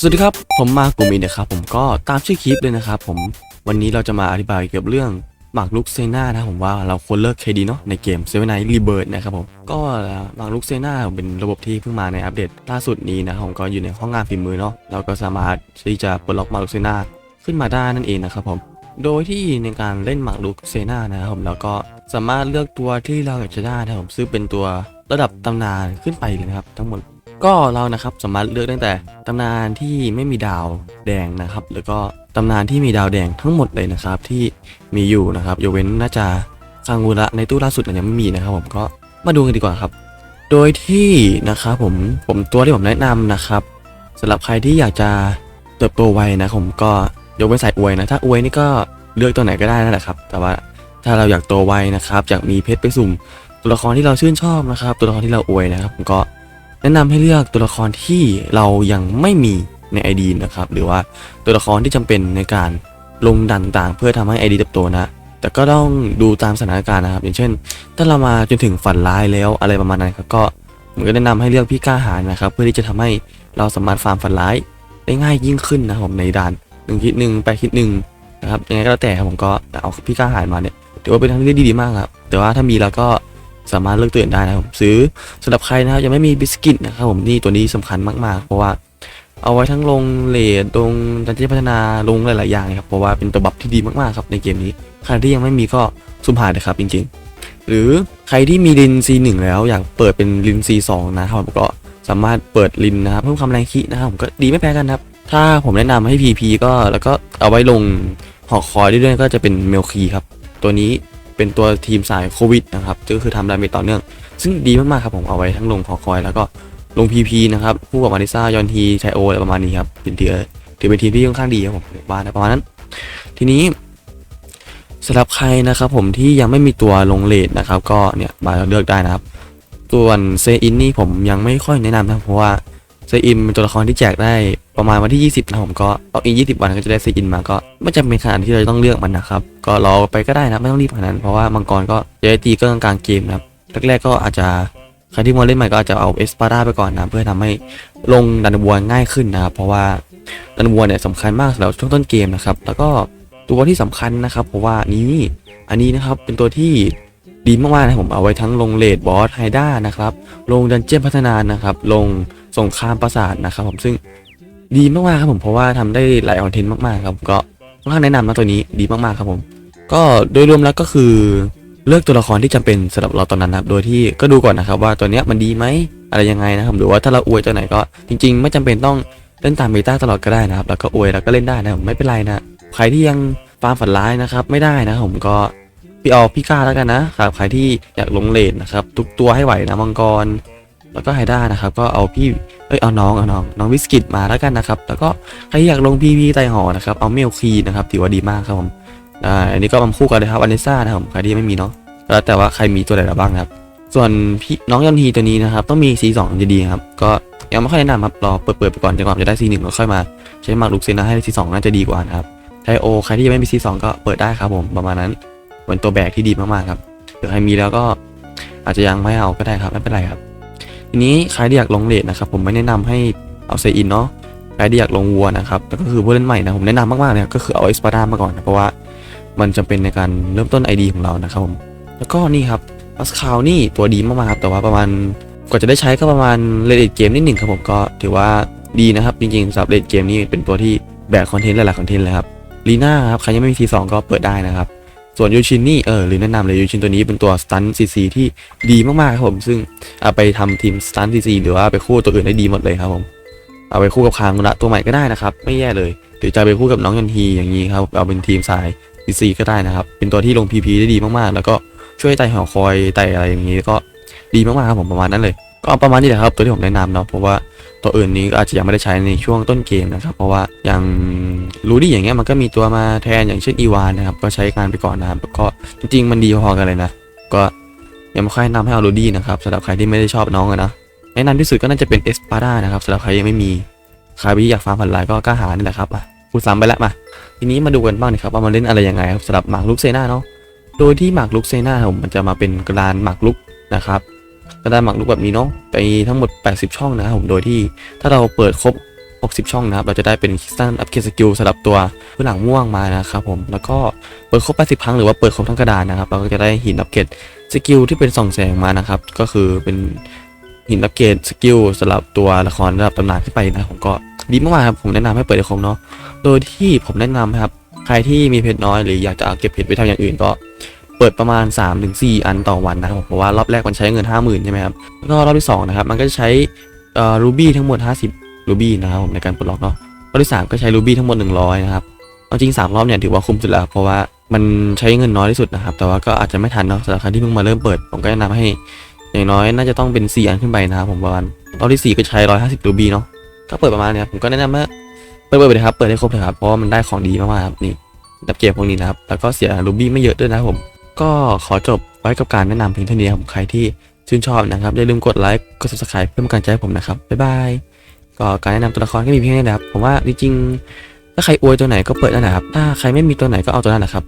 สวัสดีครับ ผมมากุมินนะครับ ผมก็ตามชื่อคลิปเลยนะครับผมวันนี้เราจะมาอธิบายเกี่ยวกับเรื่องหมากลุกเซนานะผมว่าเราควรเลิกเคดีเนาะในเกมเซเว่นไนท์รีเบิร์ดนะครับผมก็หมากลุกเซนาเป็นระบบที่เพิ่งมาในอัปเดตล่าสุดนี้นะผมก็อยู่ในห้องงานฝีมือเนาะเราก็สามารถที่จะปลดล็อกหมากลุกเซนาขึ้นมาได้นั่นเองนะครับผมโดยที่ในการเล่นหมากลุกเซนานะครับผมเราก็สามารถเลือกตัวที่เราอยากจะได้นะครับผมซึ่งเป็นตัวระดับตำนานขึ้นไปเลยนะครับทั้งหมด ก็เรานะครับสามารถเลือกตั้งแต่ตำนานที่ไม่มีดาวแดงนะครับ แล้วก็ตำนานที่มีดาวแดงทั้งหมดเลยนะครับที่มีอยู่นะครับยกเว้นน่าจะคางงูระในตู้ล่าสุดยังไม่มีนะครับ ผมก็มาดูกันดีกว่าครับ โดยที่นะครับผมผมตัวที่ผมแนะนำนะครับสำหรับใครที่อยากจะเติบโตไวนะผมก็ยกเว้นสายอวยนะถ้าอวยนี่ก็เลือกตัวไหนก็ได้นั่นแหละครับ แต่ว่าถ้าเราอยากโตไวนะครับอยากมีเพชรไปสุ่ม ตัวละครที่เราชื่นชอบนะครับ ตัวละครที่เราอวยนะครับผมก็ แนะนำให้เลือกตัวละครที่เรายังไม่มีใน ID นะครับ หรือว่าตัวละครที่จำเป็นในการลงดันต่างเพื่อทำให้ ID เติบโตนะ แต่ก็ต้องดูตามสถานการณ์นะครับ อย่างเช่น ถ้าเรามาจนถึงฝันร้ายแล้วอะไรประมาณนั้นครับก็ผมก็แนะนำให้เลือกพี่กล้าหาญนะครับ เพื่อที่จะทำให้เราสามารถฟาร์มฝันร้ายได้ง่ายยิ่งขึ้นนะครับผมในด่านหนึ่งคิดหนึ่งไปคิดหนึ่งนะครับยังไงก็แล้วแต่ครับผมก็เอาพี่กล้าหาญมาเนี่ยถือว่าเป็นทางเลือกที่ดีมากครับแต่ว่าถ้ามีแล้วก็ สามารถเลือกตัวอื่นได้นะครับผมซื้อสำหรับใครนะครับยังไม่มีบิสกิตนะครับผมนี่ตัวนี้สำคัญมากๆ เพราะว่าเอาไว้ทั้งลงเลดลงดันเจี้ยนพัฒนาลงหลายๆอย่างเลยครับเพราะว่าเป็นตัวบัฟที่ดีมากๆครับในเกมนี้ ใครที่ยังไม่มีก็สุ่มหาเลยครับจริงๆ หรือใครที่มีลิน C1 แล้วอยากเปิดเป็นลิน C2 นะครับผมก็สามารถเปิดลินนะครับเพิ่มความแรงคินะครับผมก็ดีไม่แพ้กันครับ ถ้าผมแนะนำให้ PP ก็แล้วก็เอาไว้ลงหอกคอยได้ด้วยก็จะเป็นเมลคีครับตัวนี้ เป็นตัวทีมสายโควิดนะครับก็คือทำดาเมจต่อเนื่อง ซึ่งดีมากๆครับผมเอาไว้ทั้งลงพอคอยแล้วก็ลง PP นะครับคู่กับมาริซ่ายอนทีไชโออะไรประมาณนี้ครับเป็นถือถือเป็นทีมที่ค่อนข้างดีครับผมบ้านนะประมาณนั้น ทีนี้สำหรับใครนะครับผมที่ยังไม่มีตัวลงเลทนะครับ ก็เนี่ยมาเลือกได้นะครับส่วนเซอินนี่ผมยังไม่ค่อยแนะนำนะเพราะว่า เซอินเป็นตัวละครที่แจกได้ประมาณวันที่ 20นะผมก็เอาอีก20 วันก็จะได้เซอินมาก็ไม่จำเป็นขนาดที่เราจะต้องเลือกมันนะครับ ก็รอไปก็ได้นะไม่ต้องรีบขนาดนั้นเพราะว่ามังกรก็จะได้ตีก็กลางเกมนะครับแรกๆก็อาจจะใครที่มาเล่นใหม่ก็อาจจะเอาเอสปาร่าไปก่อนนะเพื่อทำให้ลงดันบัวง่ายขึ้นนะครับเพราะว่าดันบัวเนี่ยสำคัญมากสำหรับช่วงต้นเกมนะครับแล้วก็ตัวที่สำคัญนะครับ เพราะว่านี้อันนี้นะครับเป็นตัวที่ ดีมากๆนะผมเอาไว้ทั้งลงเลดบอสไฮด้านะครับลงดันเจี้ยนพัฒนานะครับลงสงครามปราสาทนะครับผมซึ่งดีมากๆครับผมเพราะว่าทำได้หลายคอนเทนต์มากๆครับก็ค่อนข้างแนะนำนะตัวนี้ดีมากๆครับผม ก็โดยรวมแล้วก็คือเลือกตัวละครที่จำเป็นสำหรับเราตอนนั้นนะครับ โดยที่ก็ดูก่อนนะครับว่าตัวเนี้ยมันดีไหมอะไรยังไงนะครับหรือว่าถ้าเราอวยตัวไหนก็จริง ๆ ไม่จำเป็นต้องเล่นตามเมตาตลอดก็ได้นะครับแล้วก็อวยแล้วก็เล่นได้นะครับไม่เป็นไรนะใครที่ยังฟาร์มฝันร้ายนะครับไม่ได้นะผมก็ พี่เอาพี่กล้าแล้วกันนะครับใครที่อยากลงเลนนะครับ ทุกตัวให้ไหวนะมังกร แล้วก็ไฮด้านะครับ ก็เอาพี่เอ้ยเอาน้องเอาน้องน้องวิสกิตมาแล้วกันนะครับ แล้วก็ใครอยากลงพีพีไตหอนะครับเอาเมลคีนะครับถือว่าดีมากครับผมอ่าอันนี้ก็มาคู่กันเลยครับอันเนซ่านะครับใครที่ไม่มีเนาะแล้วแต่ว่าใครมีตัวไหนบ้างครับ ส่วนพี่น้องยอนฮีตัวนี้นะครับ ต้องมี C2 จะดีครับ ก็ยังไม่ค่อยแนะนำครับรอเปิดเปิดไปก่อนจนกว่าจะได้ C1 แล้วค่อยมา ใช้มากลูกเซนนะให้ C2 น่าจะดีกว่านะครับไทโอใครที่ยังไม่มี C2 ก็เปิดได้ครับผมประมาณนั้น เป็นตัวแบกที่ดีมากๆครับหรือใครมีแล้วก็อาจจะยังไม่เอาก็ได้ครับไม่เป็นไรครับ ทีนี้ใครที่อยากลงเลทนะครับผมไม่แนะนำให้เอาเซอินเนาะใครที่อยากลงวัวนะครับแล้วก็คือผู้เล่นใหม่นะผมแนะนำมากๆเลยก็คือเอาเอสปาดามาก่อนนะเพราะว่ามันจะเป็นในการเริ่มต้น ID ของเรานะครับผมแล้วก็นี่ครับพัสคาวนี่ตัวดีมากๆครับแต่ว่าประมาณกว่าจะได้ใช้ก็ประมาณเลดเกมนิดหนึ่งครับผมก็ถือว่าดีนะครับ จริงๆสำหรับเลดเกมนี่เป็นตัวที่แบกคอนเทนต์หลายๆคอนเทนต์เลยครับลีน่าครับใครยังไม่มีทีสองก็เปิดได้นะครับ ส่วนยูชินนี่เออหรือแนะนำเลยยูชินตัวนี้เป็นตัวสตันซีซีที่ดีมากๆครับผมซึ่งเอาไปทำทีมสตันซีซีหรือว่าไปคู่ตัวอื่นได้ดีหมดเลยครับผมเอาไปคู่กับคางระตัวใหม่ก็ได้นะครับ ไม่แย่เลยหรือจะไปคู่กับน้องยอนฮีอย่างนี้ครับเอาเป็นทีมสาย PC ก็ได้นะครับ เป็นตัวที่ลง PP ได้ดีมากๆ แล้วก็ช่วยไต่หอคอยไต่อะไรอย่างนี้ก็ดีมากๆครับผมประมาณนั้นเลย ก็ประมาณนี้แหละครับตัวที่ผมแนะนำเนาะเพราะว่าตัวอื่นนี้ก็อาจจะยังไม่ได้ใช้ในช่วงต้นเกมนะครับ เพราะว่าอย่างรูดี้อย่างเงี้ยมันก็มีตัวมาแทนอย่างเช่นอีวานนะครับก็ใช้การไปก่อนนะครับก็จริงๆมันดีพอกันเลยนะ ก็ยังไม่ค่อยแนะนำให้เอารูดี้นะครับสำหรับใครที่ไม่ได้ชอบน้องนะแนะนำที่สุดก็น่าจะเป็นเอสปาร่านะครับสำหรับใครยังไม่มีใครที่อยากฟาร์มพันลายก็กล้าหานี่แหละครับอะพูดซ้ำไปแล้วมาทีนี้มาดูกันบ้างนะครับว่ามันเล่นอะไรยังไงครับสำหรับหมากลุกเซนาเนาะโดยที่หมากลุกเซนาผมมันจะมาเป็นกรานหมากลุกนะครับ กระดานหมากลุกแบบนี้เนาะไปทั้งหมด 80 ช่องนะครับผมโดยที่ถ้าเราเปิดครบ 60 ช่องนะครับ เราจะได้เป็นคิสตัลอัพเกรดสกิลสำหรับตัวผู้หลังม่วงมานะครับผมแล้วก็เปิดครบ 80 ครั้งหรือว่าเปิดครบทั้งกระดานนะครับ เราก็จะได้หินอัพเกรดสกิลที่เป็นส่องแสงมานะครับ ก็คือเป็นหินอัพเกรดสกิลสำหรับตัวละครระดับตำนานขึ้นไปนะผมก็ดีมากๆครับผมแนะนำให้เปิดครบเนาะโดยที่ผมแนะนำนะครับใครที่มีเพชรน้อยหรืออยากจะเอาเก็บเพชรไปทำอย่างอื่นก็ เปิดประมาณ 3-4 อันต่อวันนะครับผมเพราะว่ารอบแรกมันใช้เงิน 50,000ใช่ไหมครับแล้วก็รอบที่2นะครับมันก็จะใช้รูบี้ทั้งหมด 50รูบี้นะครับผมในการปลดล็อกเนาะรอบที่ 3 ก็ใช้รูบี้ทั้งหมด 100 นะครับจริง 3 รอบเนี่ยถือว่าคุ้มสุดแล้วเพราะว่ามันใช้เงินน้อยที่สุดนะครับ แต่ว่าก็อาจจะไม่ทันเนาะสำหรับใครที่เพิ่งมาเริ่มเปิด ผมก็แนะนำให้ อย่างน้อยน่าจะต้องเป็น 4 อันขึ้นไปนะครับผมประมาณรอบที่ 4 ก็ใช้ 150รูบี้เนาะก็เปิดประมาณเนี้ยผมก็แนะนำว่าเปิดเปิดไปเลยครับเปิดให้ครบเลยครับเพราะว่ามันได้ของดีมากๆครับนี่ดับเกมพวกนี้นะครับแล้วก็เสียรูบี้ไม่เยอะด้วยนะผม ก็ขอจบไว้กับการแนะนำเพียงเท่านี้ครับใครที่ชื่นชอบนะครับอย่าลืมกดไลค์กด subscribe เพื่อเป็นกำลังใจให้ผมนะครับบ๊ายบายก็การแนะนำตัวละครก็มีเพียงนี้นะครับผมว่าจริงๆถ้าใครอวยตัวไหนก็เปิดนั่นแหละครับถ้าใครไม่มีตัวไหนก็เอาตัวนั้นแหละครับ